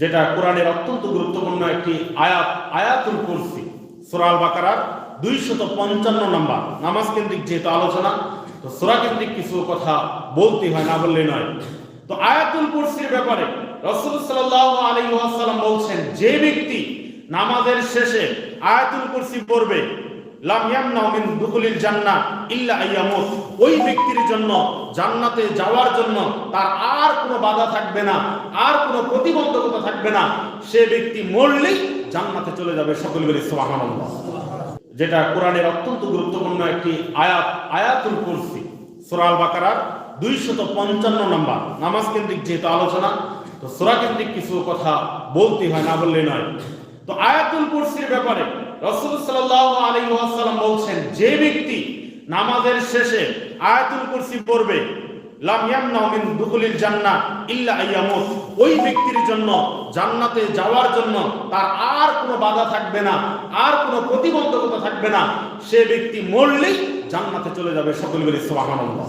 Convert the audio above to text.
যেটা কোরআনের অত্যন্ত গুরুত্বপূর্ণ একটি আয়াত, আয়াতুল কুরসি সুরাল বাকারার দুইশত পঞ্চান্ন নম্বর। নামাজ কেন্দ্রিক যেহেতু আলোচনা, তো সুরা কেন্দ্রিক কিছু কথা বলতে হয়, না বললে নয়। তো আয়াতুল কুরসির ব্যাপারে রসুল সাল্লাল্লাহু আলাইহি ওয়াসাল্লাম বলছেন, যে ব্যক্তি নামাজের শেষে আয়াতুল কুরসি পড়বে ওই ব্যক্তির জন্য, জান্নাতে যাওয়ার জন্য আর থাকবে না, আর প্রতিবন্ধকতা থাকবে না। সে ব্যক্তি মরলেই জান্নাতে চলে যাবে সকল যেটা কোরআনের অত্যন্ত গুরুত্বপূর্ণ একটি আয়াত, আয়াতুল কুরসি, সূরা বাকারার দুইশত পঞ্চান্ন নম্বর। নামাজ কেন্দ্রিক যেহেতু আলোচনা, তো কিছু কথা বলতে হয়, না বললে নয়। তো আয়াতুল কুরসির ব্যাপারে রসুল সাল্লাল্লাহু আলাইহি ওয়াসাল্লাম বলছেন, যে ব্যক্তি নামাজের শেষে আয়াতুল কুরসি পড়বে ওই ব্যক্তির জন্য জান্নাতে যাওয়ার জন্য তার আর কোনো বাধা থাকবে না, আর কোনো প্রতিবন্ধকতা থাকবে না। সে ব্যক্তি মরলেই জান্নাতে চলে যাবে সকল বলি সুবহানাল্লাহ।